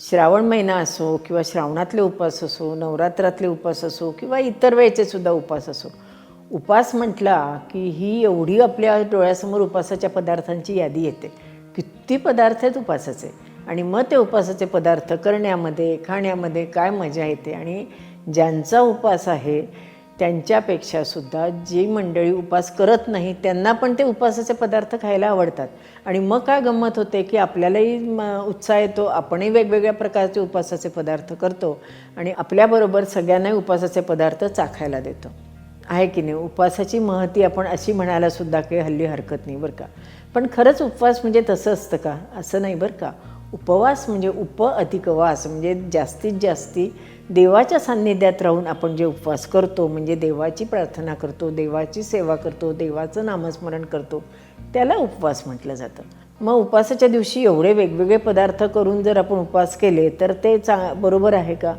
श्रावण महिना असो किंवा श्रावणातले उपास असो नवरात्रातले उपास असो किंवा इतर वेळेचे सुद्धा उपास असो उपास म्हटला की ही एवढी आपल्या डोळ्यासमोर उपासाच्या पदार्थांची यादी येते. किती पदार्थ आहेत उपासाचे? आणि मग ते उपासाचे पदार्थ करण्यामध्ये खाण्यामध्ये काय मजा येते? आणि ज्यांचा उपास आहे त्यांच्यापेक्षा सुद्धा जी मंडळी उपास करत नाही त्यांना पण ते उपासाचे पदार्थ खायला आवडतात. आणि मग काय गंमत होते की आपल्यालाही म उत्साह येतो आपणही वेगवेगळ्या प्रकारचे उपासाचे पदार्थ करतो आणि आपल्याबरोबर सगळ्यांनाही उपासाचे पदार्थ चाखायला देतो. आहे की नाही? उपवासाची महती आपण अशी म्हणायला सुद्धा काही हल्ली हरकत नाही बरं का? पण खरंच उपवास म्हणजे तसं असतं का? असं नाही बरं का? उपवास म्हणजे उप अधिकवास म्हणजे जास्तीत जास्ती देवाच्या सान्निध्यात राहून आपण जे उपवास करतो म्हणजे देवाची प्रार्थना करतो देवाची सेवा करतो देवाचं नामस्मरण करतो त्याला उपवास म्हटलं जातं. मग उपवासाच्या दिवशी एवढे वेगवेगळे पदार्थ करून जर आपण उपवास केले तर ते चा बरोबर आहे का?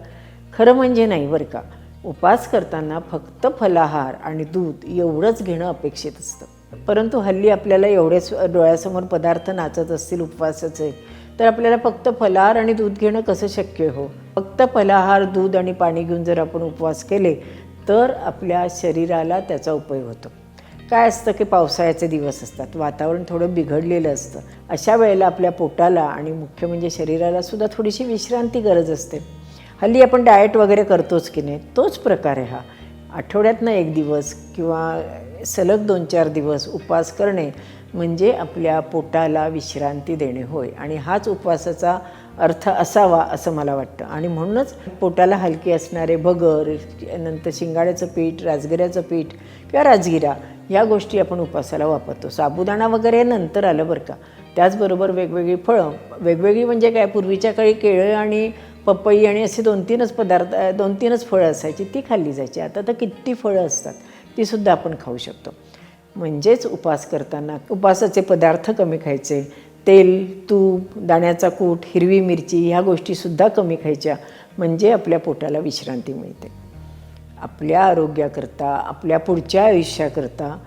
खरं म्हणजे नाही बरं का. उपवास करताना फक्त फलाहार आणि दूध एवढंच घेणं अपेक्षित असतं. परंतु हल्ली आपल्याला एवढेच डोळ्यासमोर पदार्थ नाचत असतील उपवासाचे तर आपल्याला फक्त फलाहार आणि दूध घेणं कसं शक्य हो? फक्त फलाहार दूध आणि पाणी घेऊन जर आपण उपवास केले तर आपल्या शरीराला त्याचा उपयोग होतो. काय असतं की पावसाळ्याचे दिवस असतात वातावरण थोडं बिघडलेलं असतं. अशा वेळेला आपल्या पोटाला आणि मुख्य म्हणजे शरीराला सुद्धा थोडीशी विश्रांती गरज असते. हल्ली आपण डाएट वगैरे करतोच की नाही तोच प्रकार आहे हा. आठवड्यातनं एक दिवस किंवा सलग दोन चार दिवस उपवास करणे म्हणजे आपल्या पोटाला विश्रांती देणे होय. आणि हाच उपवासाचा अर्थ असावा असं मला वाटतं. आणि म्हणूनच पोटाला हलके असणारे भगर नंतर शिंगाड्याचं पीठ राजगिऱ्याचं पीठ किंवा राजगिरा या गोष्टी आपण उपवासाला वापरतो. साबुदाणा वगैरे नंतर आलं बरं का. त्याचबरोबर वेगवेगळी फळं वेगवेगळी म्हणजे काय पूर्वीच्या काळी केळं आणि पपई आणि असे दोन तीनच पदार्थ दोन तीनच फळं असायची ती खाल्ली जायची. आता तर किती फळं असतात तीसुद्धा आपण खाऊ शकतो. म्हणजेच उपास करताना उपासाचे पदार्थ कमी खायचे. तेल तूप दाण्याचा कूट हिरवी मिरची ह्या गोष्टीसुद्धा कमी खायच्या. म्हणजे आपल्या पोटाला विश्रांती मिळते. आपल्या आरोग्याकरता आपल्या पुढच्या आयुष्याकरता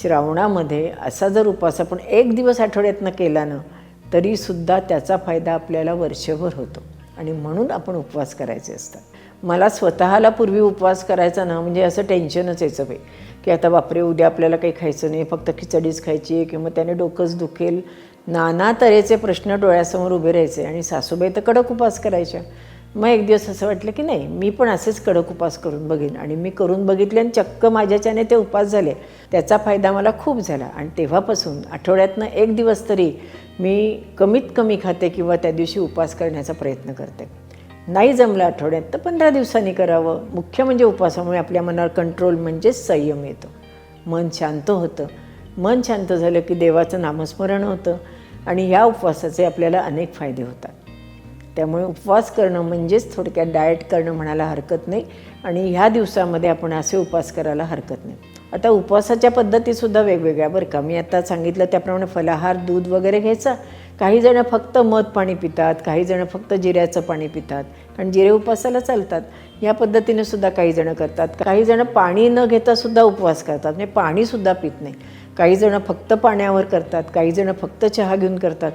श्रावणामध्ये असा जर उपास आपण एक दिवस आठवड्यातनं केला ना तरीसुद्धा त्याचा फायदा आपल्याला वर्षभर होतो. आणि म्हणून आपण उपवास करायचे असतात. मला स्वतःला पूर्वी उपवास करायचा ना म्हणजे असं टेन्शनच यायचं बाई. की आता बापरे उद्या आपल्याला काही खायचं नाही फक्त खिचडीच खायची आहे किंवा त्याने डोकंच दुखेल. नाना तऱ्हेचे प्रश्न डोळ्यासमोर उभे राहायचे आणि सासूबाई तर कडक उपास करायच्या. मग एक दिवस असं वाटलं की नाही मी पण असेच कडक उपास करून बघेन. आणि मी करून बघितले आणि चक्क माझ्याच्याने ते उपास झाले. त्याचा फायदा मला खूप झाला. आणि तेव्हापासून आठवड्यातनं एक दिवस तरी मी कमीत कमी खाते किंवा त्या दिवशी उपास करण्याचा प्रयत्न करते. नाही जमलं आठवड्यात तर पंधरा दिवसांनी करावं. मुख्य म्हणजे उपवासामुळे आपल्या मनावर कंट्रोल म्हणजेच संयम येतो. मन शांत होतं. मन शांत झालं की देवाचं नामस्मरण होतं. आणि ह्या उपवासाचे आपल्याला अनेक फायदे होतात. त्यामुळे उपवास करणं म्हणजेच थोडक्यात डाएट करणं म्हणायला हरकत नाही. आणि ह्या दिवसामध्ये आपण असे उपवास करायला हरकत नाही. आता उपवासाच्या पद्धतीसुद्धा वेगवेगळ्या बरं का. मी आता सांगितलं त्याप्रमाणे फलाहार दूध वगैरे घ्यायचा. काही जणं फक्त मध पाणी पितात काही जणं फक्त जिऱ्याचं पाणी पितात. कारण जिरे उपवासाला चालतात. या पद्धतीने सुद्धा काही जणं करतात. काही जणं पाणी न घेता सुद्धा उपवास करतात. म्हणजे पाणीसुद्धा पित नाही काही जणं फक्त पाण्यावर करतात. काही जणं फक्त चहा घेऊन करतात.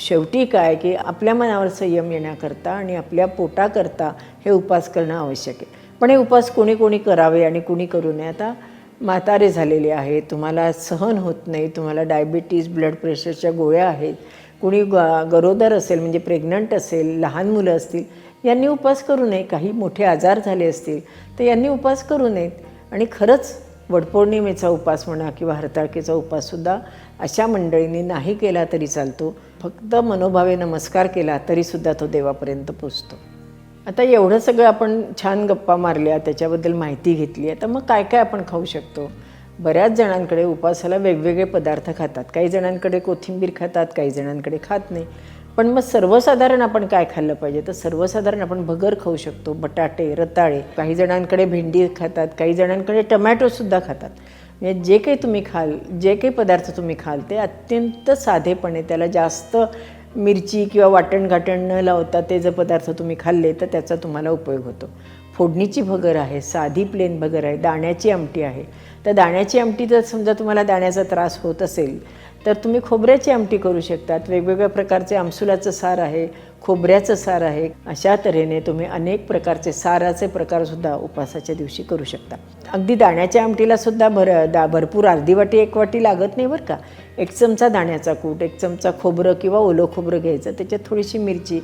शेवटी काय की आपल्या मनावर संयम येण्याकरता आणि आपल्या पोटाकरता हे उपास करणं आवश्यक आहे. पण हे उपास कोणी कोणी करावे आणि कोणी करू नये. आता म्हातारे झालेले आहेत तुम्हाला सहन होत नाही तुम्हाला डायबिटीज ब्लड प्रेशरच्या गोळ्या आहेत कुणी ग गरोदर असेल म्हणजे प्रेग्नंट असेल लहान मुलं असतील यांनी उपास करू नये. काही मोठे आजार झाले असतील तर यांनी उपास करू नयेत. आणि खरंच वडपौर्णिमेचा उपास म्हणा किंवा हरताळकीचा उपाससुद्धा अशा मंडळींनी नाही केला तरी चालतो. फक्त मनोभावे नमस्कार केला तरीसुद्धा तो देवापर्यंत पोचतो. आता एवढं सगळं आपण छान गप्पा मारल्या त्याच्याबद्दल माहिती घेतली. आता मग काय काय आपण खाऊ शकतो? बऱ्याच जणांकडे उपासाला वेगवेगळे पदार्थ खातात. काही जणांकडे कोथिंबीर खातात काही जणांकडे खात नाही. पण मग सर्वसाधारण आपण काय खाल्लं पाहिजे? तर सर्वसाधारण आपण भगर खाऊ शकतो बटाटे रताळे. काही जणांकडे भेंडी खातात काही जणांकडे टमॅटोसुद्धा खातात. म्हणजे जे काही तुम्ही खाल जे काही पदार्थ तुम्ही खाल ते अत्यंत साधेपणे त्याला जास्त मिरची किंवा वाटण घाटण न लावता ते जर पदार्थ तुम्ही खाल्ले तर त्याचा तुम्हाला उपयोग होतो. फोडणीची भगर आहे साधी प्लेन भगर आहे दाण्याची आमटी आहे. तर दाण्याची आमटी जर समजा तुम्हाला दाण्याचा त्रास होत असेल तर तुम्ही खोबऱ्याची आमटी करू शकतात. वेगवेगळ्या प्रकारचे आमसुलाचं सार आहे खोबऱ्याचं सार आहे. अशा तऱ्हेने तुम्ही अनेक प्रकारचे साराचे प्रकारसुद्धा उपवासाच्या दिवशी करू शकता. अगदी दाण्याच्या आमटीला सुद्धा भर दा भरपूर अर्धी वाटी एक वाटी लागत नाही बरं का. एक चमचा दाण्याचा कूट एक चमचा खोबरं किंवा ओलं खोबरं घ्यायचं त्याच्यात थोडीशी मिरची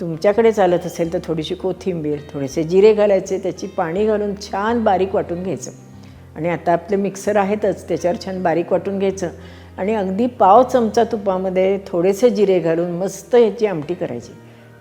तुमच्याकडे चालत असेल तर थोडीशी कोथिंबीर थोडेसे जिरे घालायचे त्याची पाणी घालून छान बारीक वाटून घ्यायचं. आणि आता आपले मिक्सर आहेतच त्याच्यावर छान बारीक वाटून घ्यायचं. आणि अगदी पाव चमचा तुपामध्ये थोडेसे जिरे घालून मस्त याची आमटी करायची.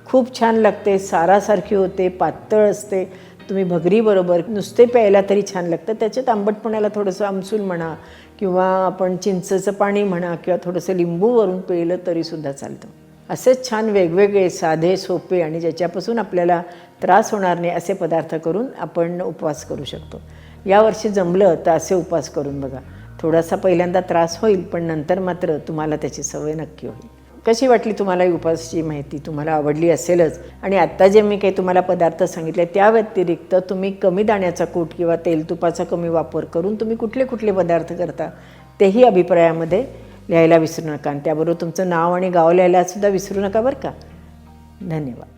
खूप छान लागते सारासारखी होते पातळ असते. तुम्ही भगरीबरोबर नुसते प्यायला तरी छान लागतं. त्याच्यात आंबटपणाला थोडंसं आमसूल म्हणा किंवा आपण चिंचेचं पाणी म्हणा किंवा थोडंसं लिंबू वरून पिळलं तरीसुद्धा चालतं. असेच छान वेगवेगळे साधे सोपे आणि ज्याच्यापासून आपल्याला त्रास होणार नाही असे पदार्थ करून आपण उपवास करू शकतो. यावर्षी जमलं तर असे उपवास करून बघा. थोडासा पहिल्यांदा त्रास होईल पण नंतर मात्र तुम्हाला त्याची सवय नक्की होईल. कशी वाटली तुम्हाला ही उपासची माहिती? तुम्हाला आवडली असेलच. आणि आत्ता जे मी काही तुम्हाला पदार्थ सांगितले त्या व्यतिरिक्त तुम्ही कमी दाण्याचा कूट किंवा तेलतुपाचा कमी वापर करून तुम्ही कुठले कुठले पदार्थ करता तेही अभिप्रायामध्ये लिहायला विसरू नका आणि त्याबरोबर तुमचं नाव आणि गाव लिहायला सुद्धा विसरू नका बरं का? धन्यवाद.